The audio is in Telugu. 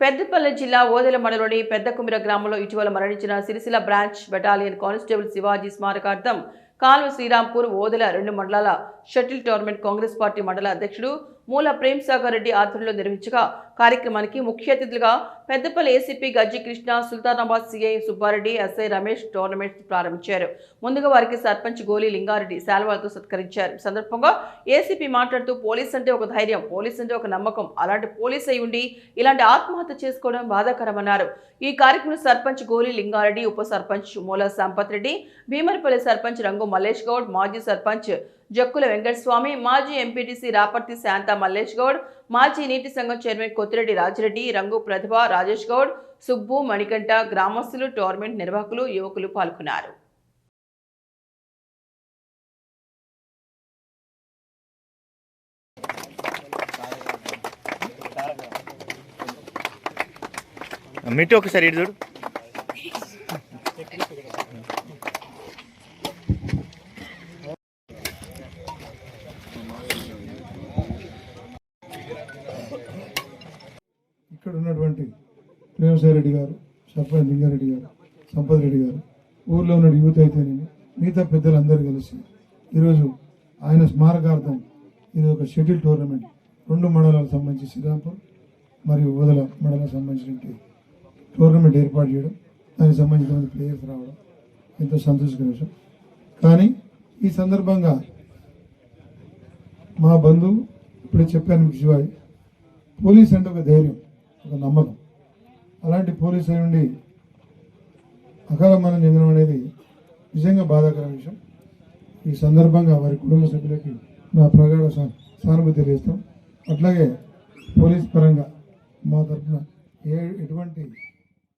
పెద్దపల్లి జిల్లా ఓదెల మండలంలోని పెద్ద కుమిర గ్రామంలో ఇటీవల మరణించిన Sircilla branch battalion constable Shivaji స్మారకార్థం Kalva Srirampur Odela రెండు మండలాల షటిల్ టోర్నమెంట్ కాంగ్రెస్ పార్టీ మండల అధ్యక్షుడు మూల ప్రేమ్ సాగర్ రెడ్డి ఆధ్వర్యంలో నిర్వహించగా కార్యక్రమానికి ముఖ్య అతిథులుగా Peddapalli ACP Gajji Krishna Sultanabad CI Subbareddy SI Ramesh tournament ప్రారంభించారు. ముందుగా వారికి సర్పంచ్ గోలి లింగారెడ్డి శాల్వాలతో సత్కరించారు. సందర్భంగా ఏసీపీ మాట్లాడుతూ పోలీస్ అంటే ఒక ధైర్యం పోలీస్ అంటే ఒక నమ్మకం అలాంటి పోలీస్ అయి ఉండి ఇలాంటి ఆత్మహత్య చేసుకోవడం బాధాకరమన్నారు. ఈ కార్యక్రమంలో సర్పంచ్ గోలి లింగారెడ్డి ఉప సర్పంచ్ మూల సంపత్ రెడ్డి భీమరిపల్లి సర్పంచ్ రంగు మల్లేష్ గౌడ్ మాజీ సర్పంచ్ జక్కుల వెంకటస్వామి మాజీ ఎంపీటీసీ రాపర్తి శాంత మల్లేష్ గౌడ్ మాజీ నీటి సంఘం చైర్మన్ కొత్తిరెడ్డి రాజిరెడ్డి రంగు ప్రతిభ రాజేష్ గౌడ్ సుబ్బు మణికంఠ గ్రామస్తులు టోర్నమెంట్ నిర్వాహకులు యువకులు పాల్గొన్నారు. మిట్టి ఒకసారి ఇటు చూడు. ఇక్కడ ఉన్నటువంటి ప్రేమసాయి రెడ్డి గారు సర్పంచ్ లింగారెడ్డి గారు సంపత్ రెడ్డి గారు ఊర్లో ఉన్న యూత్ అయితేనేమి మిగతా పెద్దలందరూ కలిసి ఈరోజు ఆయన స్మారకార్థం ఇది ఒక షటిల్ టోర్నమెంట్. రెండు మండలాలకు సంబంధించి శ్రీరాంపూర్ మరియు ఓదల మండలాలకు సంబంధించిన టోర్నమెంట్ ఏర్పాటు చేయడం దానికి సంబంధించిన ప్లేయర్స్ రావడం ఎంతో సంతోషకర. విషయం కానీ ఈ సందర్భంగా మా బంధువు ఇప్పుడు చెప్పాను మీకు శివాయి పోలీస్ అంటే ఒక ధైర్యం. ఒక నమ్మకం. అలాంటి పోలీస్ అయి ఉండి అకాల మరణం చెందడం అనేది నిజంగా బాధాకర విషయం. ఈ సందర్భంగా వారి కుటుంబ సభ్యులకి నా ప్రగాఢ సా- సానుభూతి తెలియస్తాం అట్లాగే పోలీస్ పరంగా మా తరఫున ఏ ఎటువంటి